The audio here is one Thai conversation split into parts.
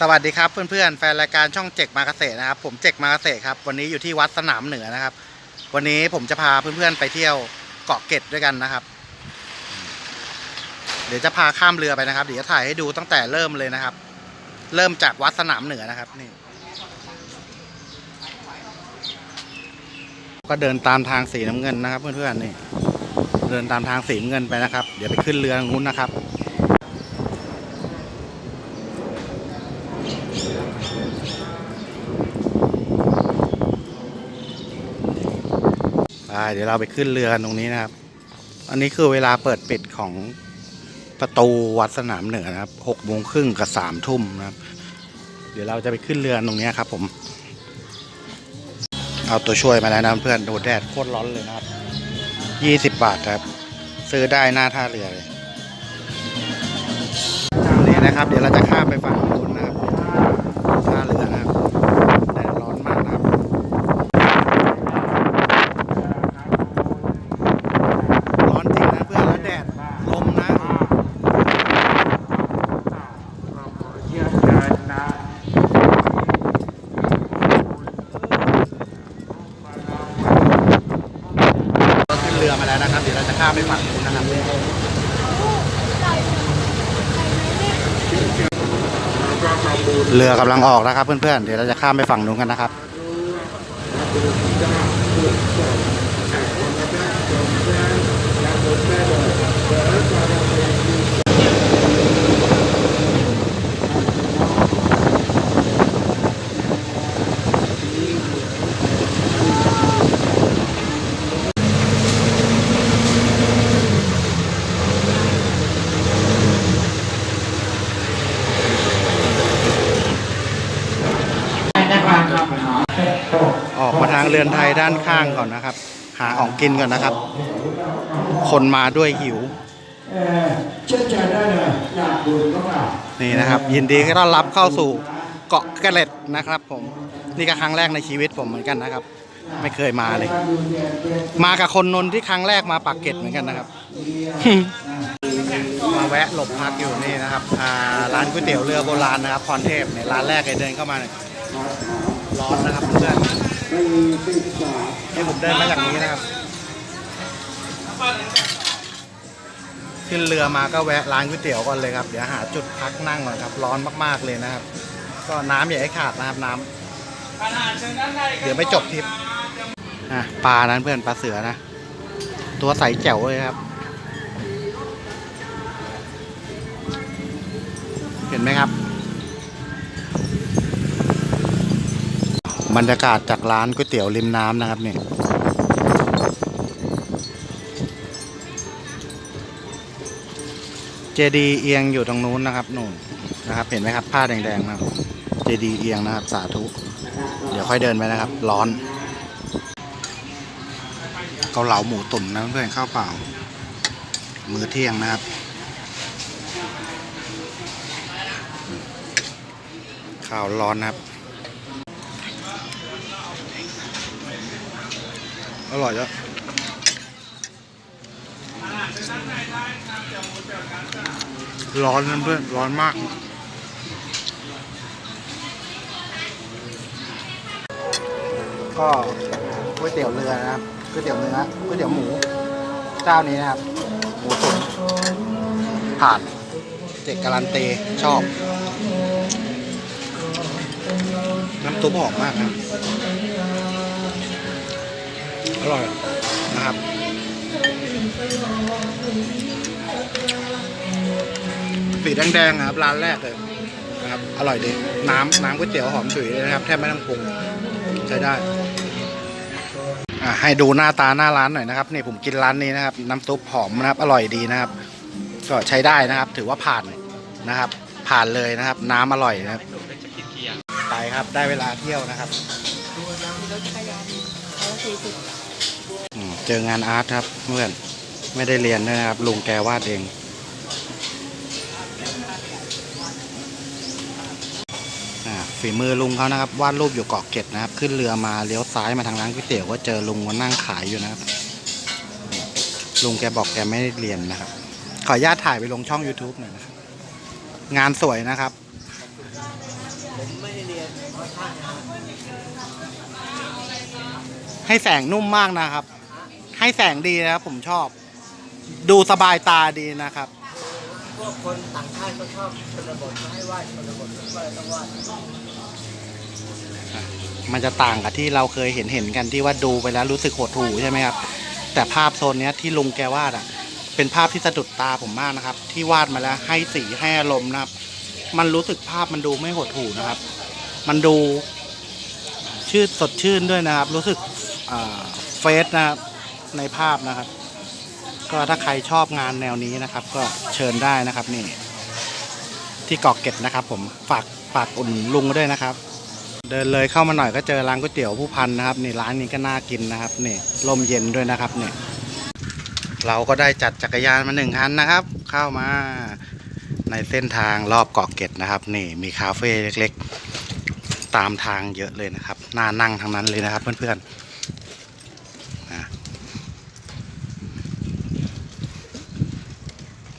สวัสดีครับเพื่อนๆแฟนรายการช่องเจกมาเกษตรนะครับ ผมเจกมาเกษตรครับ วันนี้อยู่ที่วัดสนามเหนือนะครับ วันนี้ผมจะพาเพื่อนๆไปเที่ยวเกาะเกร็ดด้วยกันนะครับ เดี๋ยวจะพาข้ามเรือไปนะครับ เดี๋ยวจะถ่ายให้ดูตั้งแต่เริ่มเลยนะครับ เริ่มจากวัดสนามเหนือนะครับนี่ ก็เดินตามทางสีน้ำเงินนะครับ เพื่อนๆนี่ เดินตามทางสีน้ำเงินไปนะครับ เดี๋ยวไปขึ้นเรือนู้นนะครับ เดี๋ยวเราไปขึ้นเรือกันตรงนี้นะครับ อันนี้คือเวลาเปิดปิดของประตูวัดสนามเหนือนะครับหกโมงครึ่งกับสามทุ่มนะครับ เดี๋ยวเราจะไปขึ้นเรือตรงนี้ครับ ผม เอาตัวช่วยมาแล้วนะเพื่อนโดดแดดโคตรร้อนเลยนะครับยี่สิบบาทครับ ซื้อได้หน้าท่าเรือเลยนี่นะครับ เดี๋ยวเราจะข้ามไปฝั่งนู้นนะครับท่าเรือนะครับแดดร้อนมากนะครับ ร้อนจริงนะเพื่อนแล้วแดดลมนะก็ขึ้นเรือมาแล้วนะครับ เดี๋ยวเราจะข้ามไปฝั่งนู้นนะครับเรือ กำลังออกนะครับเพื่อนๆ เดี๋ยวเราจะข้ามไปฝั่งนู้นกันนะครับ ออกมาทางเรือนไทยด้านข้างก่อนนะครับ หาของกินก่อนนะครับ คนมาด้วยหิวเชื่อใจได้เลยอยากดูก็มานี่นะครับ ยินดีต้อนรับเข้าสู่เกาะกระเล็ดนะครับ ผมนี่ก็ครั้งแรกในชีวิตผมเหมือนกันนะครับ ไม่เคยมาเลย มากับคนนนท์ที่ครั้งแรกมาปากเกร็ดเหมือนกันนะครับ มาแวะหลบพักอยู่นี่นะครับร้านก๋วยเตี๋ยวเรือโบราณนะครับพรเทพเนี่ยร้านแรกเลยเดินเข้ามาเนี่ย ร้อนนะครับเพื่อนไม่มีศึกษานี่ผมเดินมาจากนี้นะครับ ขึ้นเรือมาก็แวะร้านก๋วยเตี๋ยวก่อนเลยครับ เดี๋ยวหาจุดพักนั่งก่อนครับ ร้อนมากๆเลยนะครับ ก็น้ำอย่าให้ขาดนะครับน้ำเดี๋ยวไม่จบทริปอะปลานั้นเพื่อนปลาเสือนะ ตัวใสแจ๋วเลยครับเห็นไหมครับ บรรยากาศจากร้านก๋วยเตี๋ยวริมน้ำนะครับนี่เจดีเอียงอยู่ตรงนู้นนะครับนู่นนะครับ เห็นไหมครับผ้าแดงๆนะครับเจดีเอียงนะครับ สาธุ เดี๋ยวค่อยเดินไปนะครับ ร้อนเกาเหลาหมูตุ๋นนะเพื่อนข้าวเปล่า มื้อเที่ยงนะครับข้าวร้อนนะครับ อร่อยแล้วร้อนนะเพื่อน ร้อนมาก ก็ก๋วยเตี๋ยวเรือนะครับก๋วยเตี๋ยวเนื้อก๋วยเตี๋ยวหมู เจ้านี้นะครับ หมูตุ๋นผ่านเจ็กการันตีชอบ น้ำซุปหอมมากครับ อร่อยนะครับสีแดงๆครับร้านแรกเลยนะครับ อร่อยดีน้ำน้ำก๋วยเตี๋ยวหอมฉุยเลยนะครับ แทบไม่ต้องปรุงใช้ได้อะให้ดูหน้าตาหน้าร้านหน่อยนะครับนี่ผมกินร้านนี้นะครับ น้ำซุปหอมนะครับ อร่อยดีนะครับ ก็ใช้ได้นะครับ ถือว่าผ่านนะครับ ผ่านเลยนะครับ น้ำอร่อยนะครับไปครับได้เวลาเที่ยวนะครับ เจองานอาร์ตครับเพื่อนไม่ได้เรียนนะครับลุงแกวาดเองฝีมือลุงเขานะครับวาดรูปอยู่เกาะเกร็ดนะครับ ขึ้นเรือมาเลี้ยวซ้ายมาทางร้านก๋วยเตี๋ยวก็เจอลุงมานั่งขายอยู่นะครับ ลุงแกบอกแกไม่ได้เรียนนะครับ ขออนุญาตถ่ายไปลงช่อง YouTube หน่อยนะครับงานสวยนะครับผมไม่ได้เรียนเพราะช่างนะ ให้แสงนุ่มมากนะครับ ให้แสงดีนะครับ ผมชอบ ดูสบายตาดีนะครับพวกคนต่างชาติก็ชอบชนบทให้วาดชนบทก็เลยต้องวาดมันจะต่างกับที่เราเคยเห็นเห็นกันที่ว่าดูไปแล้วรู้สึกหดหู่ใช่ไหมครับ แต่ภาพโซนเนี้ยที่ลุงแกวาดอะ เป็นภาพที่สะดุดตาผมมากนะครับ ที่วาดมาแล้วให้สีให้อารมณ์นะครับ มันรู้สึกภาพมันดูไม่หดหู่นะครับ มันดูชื่นสดชื่นด้วยนะครับ รู้สึก เฟสนะครับในภาพนะครับ ก็ถ้าใครชอบงานแนวนี้นะครับ ก็เชิญได้นะครับนี่ ที่เกาะเก็ดนะครับ ผมฝากฝากอุ่นลุงด้วยนะครับ เดินเลยเข้ามาหน่อยก็เจอร้านก๋วยเตี๋ยวผู้พันนะครับนี่ร้านนี้ก็น่ากินนะครับนี่ลมเย็นด้วยนะครับนี่เราก็ได้จัดจักรยานมาหนึ่งคันนะครับ เข้ามาในเส้นทางรอบเกาะเก็ดนะครับ นี่มีคาเฟ่เล็กๆ ตามทางเยอะเลยนะครับน่านั่งทั้งนั้นเลยนะครับเพื่อนๆนะ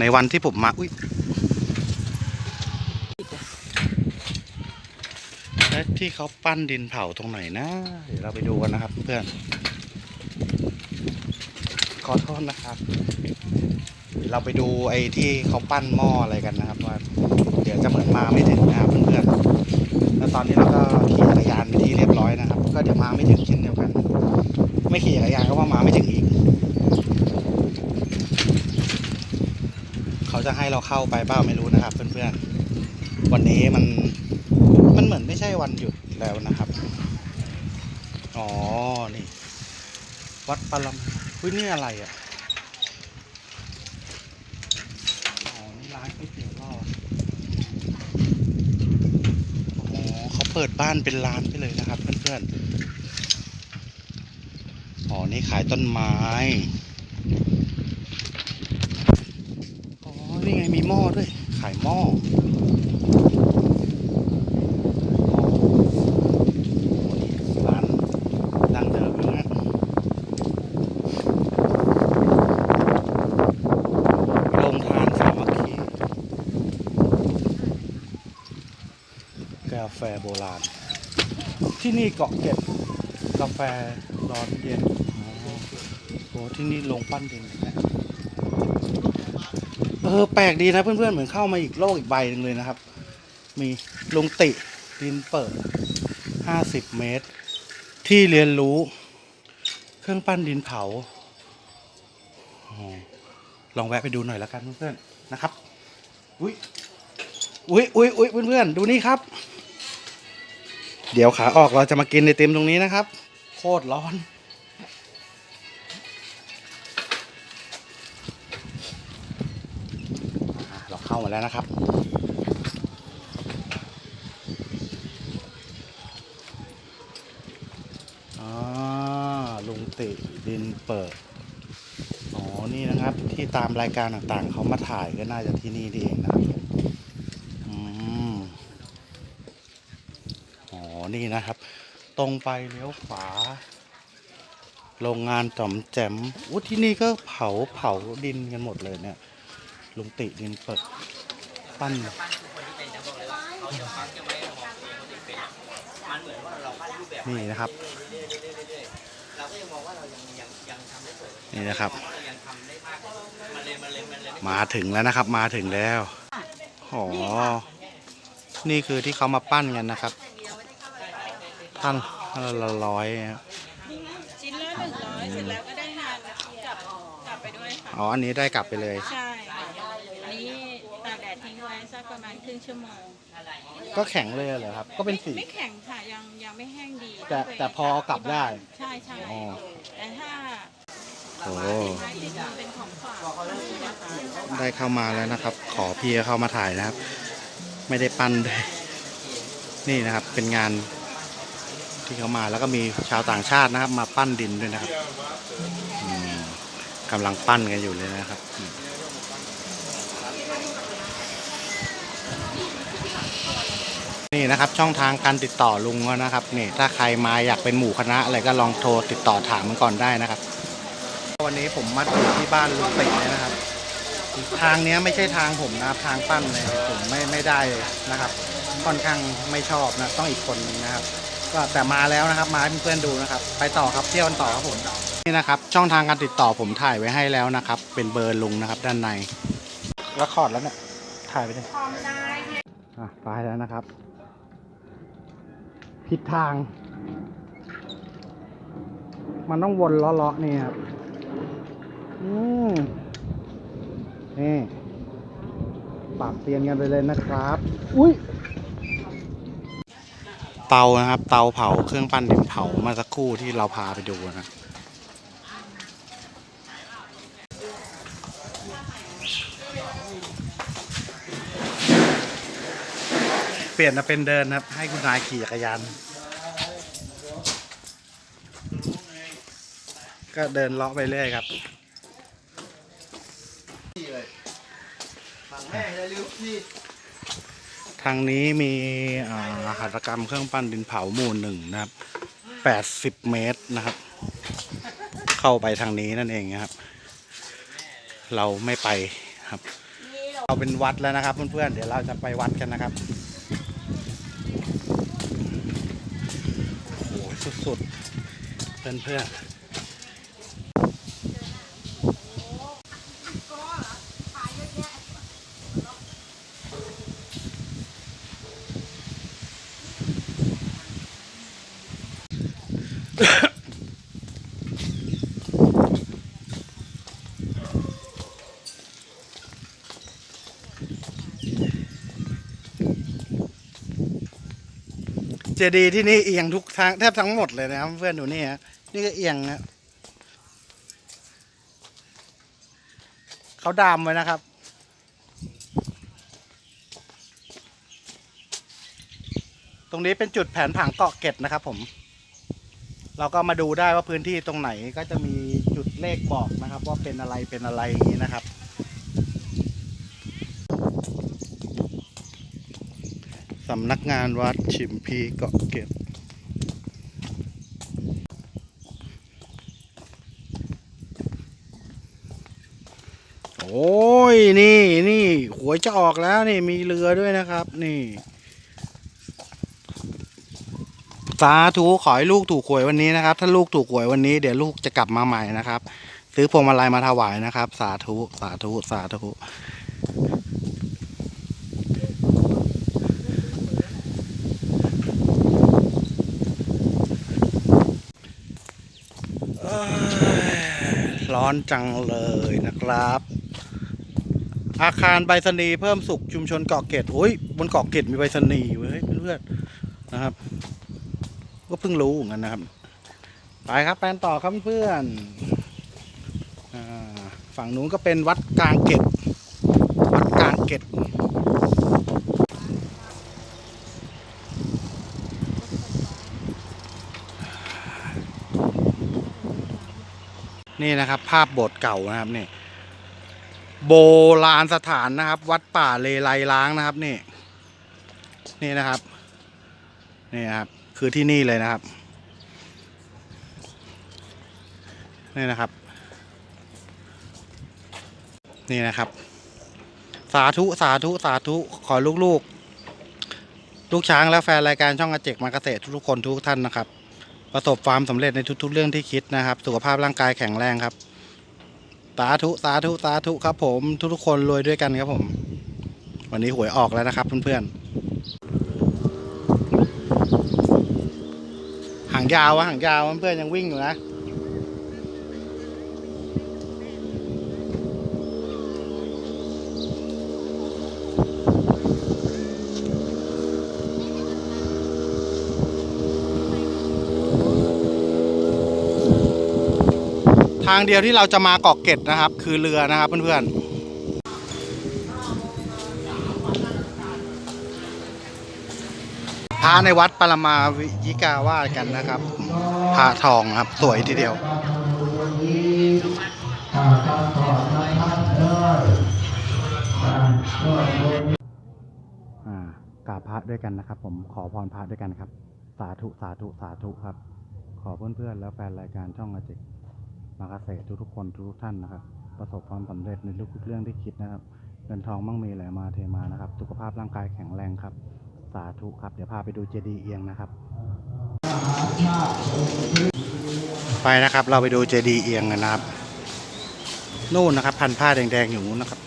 ในวันที่ผมมาอุ้ยและที่เขาปั้นดินเผาตรงไหนนะ เดี๋ยวเราไปดูกันนะครับเพื่อน ขอโทษนะครับเราไปดูไอ้ที่เขาปั้นหม้ออะไรกันนะครับว่าเดี๋ยวจะเหมือนมาไม่ถึงนะครับเพื่อนๆแล้วตอนนี้เราก็ขี่จักรยานไปที่เรียบร้อยนะครับ ก็เดี๋ยวมาไม่ถึงเช่นเดียวกัน ไม่ขี่จักรยานก็ว่ามาไม่ถึงอีก เขา จะให้เราเข้าไปเปล่าไม่รู้นะครับ เพื่อนๆ วันนี้มันมันเหมือนไม่ใช่วันหยุดแล้วนะครับ อ๋อ นี่ วัดปรมอุ้ยนี่อะไรอะ อ๋อ นี่ร้านก๋วยเตี๋ยวรอดอ๋อเขาเปิดบ้านเป็นร้านไปเลยนะครับ เพื่อนๆ อ๋อ นี่ขายต้นไม้ นี่ไงมีหม้อด้วย ขายหม้อร้านดังเดิมนะฮะโรงทานสามัคคีกาแฟโบราณ ที่นี่เกาะเก็ดกาแฟร้อนเย็นโอ๋อโอ้ที่นี่โรงปั้นดินนะ เออแปลกดีนะเพื่อนๆเหมือนเข้ามาอีกโลกอีกใบหนึ่งเลยนะครับ มีลุงติดินเปิด50เมตร ที่เรียนรู้ เครื่องปั้นดินเผาอลองแวะไปดูหน่อยแล้วกันเพื่อนๆนะครับ อุ้ยอุ้ยอุ้ยอุ้ยเพื่อนๆดูนี่ครับ เดี๋ยวขาออกเราจะมากินในเต็มตรงนี้นะครับ โคตรร้อน เราเข้ามาแล้วนะครับอ่าลุงติดินเปิด อ๋อ นี่นะครับ ที่ตามรายการต่างๆ เขามาถ่ายก็น่าจะที่นี่นี่เองนะครับอืมอ๋อ นี่นะครับ ตรงไปเลี้ยวขวาโรงงานจอมแจมอู้ที่นี่ก็เผาเผาดินกันหมดเลยเนี่ย ลุงติดินเปิดปั้นปั้นทุกคนที่เป็นจะบอกเลยว่าเขาจะปั้นจะไม่มองตัวเองว่าตัวเองเป็นมันเหมือนว่าเราปั้นรูปแบบนี่นะครับเรื่อยๆเรื่อยๆเรื่อยๆเราก็ยังมองว่าเรายังยังยังทำได้สวยนี่นะครับเรายังทำได้มากกว่ามันเลยมันเลยมันเลยไม่มาถึงแล้วนะครับ มาถึงแล้วอ๋อนี่คือที่เขามาปั้นกันนะครับ ปั้นละร้อยครับชิ้นละหนึ่งร้อยเสร็จแล้วก็ได้งานกลับกลับไปด้วยค่ะอ๋ออันนี้ได้กลับไปเลยใช่อันนี้ตากแดดทิ้งไว้สัก ประมาณครึ่งชั่วโมงก็แข็งเลยเหรอครับ ก็เป็นสี ไม่แข็งค่ะยังยังไม่แห้งดีแต่แต่พอเอากลับได้ ใช่ใช่อ๋อแต่ถ้าโอ้ไม้ติดมือเป็นของฝากนะคะได้เข้ามาแล้วนะครับ ขอพี่เข้ามาถ่ายนะครับ ไม่ได้ปั้นด้วยนี่นะครับ เป็นงานที่เขามาแล้วก็มีชาวต่างชาตินะครับ มาปั้นดินด้วยนะครับอืมกำลังปั้นกันอยู่เลยนะครับอืม นี่นะครับช่องทางการติดต่อลุงก็นะครับนี่ถ้าใครมาอยากเป็นหมู่คณะอะไรก็ลองโทรติดต่อถามมันก่อนได้นะครับ วันนี้ผมมาอยู่ที่บ้านลุงติเลยนะครับ ทางเนี้ยไม่ใช่ทางผมนะครับทางปั้นเลยผมไม่ไม่ได้เลยนะครับ ค่อนข้างไม่ชอบนะต้องอีกคนหนึงนะครับก็แต่มาแล้วนะครับมาให้เพื่อนๆดูนะครับ ไปต่อครับเที่ยวกันต่อครับผมนี่นะครับช่องทางการติดต่อผมถ่ายไว้ให้แล้วนะครับ เป็นเบอร์ลุงนะครับ ด้านในแล้วคอร์ดแล้วเนี่ยถ่ายไปเลยอะไปแล้วนะครับ ผิดทาง มันต้องวนเลาะๆนี่ครับอืมนี่ปรับเปลี่ยนกันไปเลยนะครับ อุ้ยเตานะครับ เตาเผาเครื่องปั้นดินเผามาสักครู่ที่เราพาไปดูนะ เปลี่ยนมาเป็นเดินครับ ให้คุณนายขี่จักรยาน ก็เดินเลาะไปเรื่อยครับทางนี้มีอ่าหัตถกรรมเครื่องปั้นดินเผาหมู่หนึ่งนะครับแปดสิบเมตรนะครับ เข้าไปทางนี้นั่นเองนะครับ เราไม่ไปครับ เราเป็นวัดแล้วนะครับเพื่อนๆเดี๋ยวเราจะไปวัดกันนะครับ โอ้โห สุดๆ เพื่อนๆ เจดีย์ที่นี่เอียงทุกทางแทบทั้งหมดเลยนะครับเพื่อนดูนี่ฮะนี่ก็เอียงนะเขาดามไว้นะครับ ตรงนี้เป็นจุดแผนผังเกาะเก็ดนะครับ ผม เราก็มาดูได้ว่าพื้นที่ตรงไหนก็จะมีจุดเลขบอกนะครับ ว่าเป็นอะไรเป็นอะไรอย่างนี้นะครับ สำนักงานวัดชิมพีเกาะเกร็ดโอ้ย นี่นี่หวยจะออกแล้วนี่มีเรือด้วยนะครับ นี่ สาธุขอให้ลูกถูกหวยวันนี้นะครับ ถ้าลูกถูกหวยวันนี้เดี๋ยวลูกจะกลับมาใหม่นะครับ ซื้อพวงมาลัยมาถวายนะครับ สาธุ สาธุ สาธุ เอ้ยร้ อนจังเลยนะครับ อาคารไปรษณีย์เพิ่มสุขชุมชนเกาะเกร็ดโอ้ยบนเกาะเกร็ดมีไปรษณีย์เว้ยเพื่อนๆนะครับ ก็เพิ่งรู้เหมือนกันนะครับ ไปครับแปนต่อครับเพื่อนอฝั่งนู้นก็เป็นวัดกลางเกร็ดวัดกลางเกร็ นี่นะครับ ภาพโบสถ์เก่านะครับนี่โบราณสถานนะครับ วัดป่าเลไลล้างนะครับนี่ นี่นะครับ นี่นะครับ คือที่นี่เลยนะครับ นี่นะครับ นี่นะครับ สาธุสาธุสาธุขอลูกๆ ลูกช้างและแฟนรายการช่องอาเจกมาเกษตรทุกๆคนทุกท่านนะครับ ประสบความสำเร็จในทุก ๆ เรื่องที่คิดนะครับ สุขภาพร่างกายแข็งแรงครับ สาธุสาธุสาธุครับผม ทุกๆคนรวยด้วยกันครับผม วันนี้หวยออกแล้วนะครับเพื่อนๆหางยาววะหางยาวเพื่อนๆยังวิ่งอยู่นะ ทางเดียวที่เราจะมาเกาะเกร็ดนะครับ คือเรือนะครับเพื่อนๆพระในวัดปรมาวิยิกาวาสกันนะครับพระทองครับสวยทีเดียวอ่ากราบพระด้วยกันนะครับ ผมขอพรพระด้วยกันครับ สาธุสาธุสาธุครับ ขอเพื่อนๆแล้วแฟนรายการช่องอาจิก เกษตรทุกๆคนทุกๆท่านนะครับ ประสบความสำเร็จในทุกๆเรื่องที่คิดนะครับเงินทองมั่งมีไหลมาเทมานะครับ สุขภาพร่างกายแข็งแรงครับ สาธุครับ เดี๋ยวพาไปดูเจดีย์เอียงนะครับ ไปนะครับ เราไปดูเจดีย์เอียงกันนะครับ นู่นนะครับ พันผ้าแดงๆอยู่นู้นนะครับ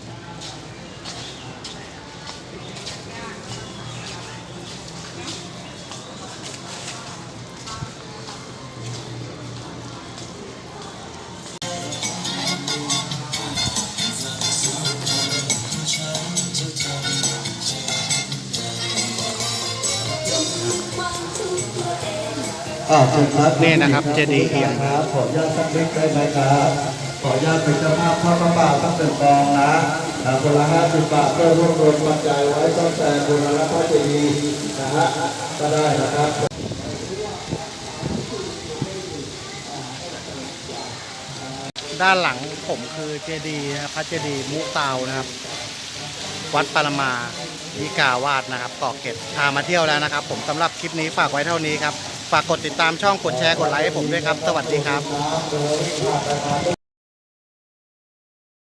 นี่นะครับเจดีย์เอียงครับขออนุญาตสักนิดได้ไหมครับขออนุญาตเป็นเจ้าภาพข้าวบาทตั้งเป็นกองนะอ่าคนละห้าสิบบาทเพื่อรวบรวมปัจจัยไว้ซ่อมแซมบูรณะพระเจดีย์นะฮะก็ได้นะครับด้านหลังผมคือเจดีย์นะครับพระเจดีย์มุตาวนะครับ วัดปรมายิกาวาดนะครับเกาะเกร็ดพามาเที่ยวแล้วนะครับ ผมสำหรับคลิปนี้ฝากไว้เท่านี้ครับ ฝากกดติดตามช่องกดแชร์กดไลค์ให้ผมด้วยครับ สวัสดีครับ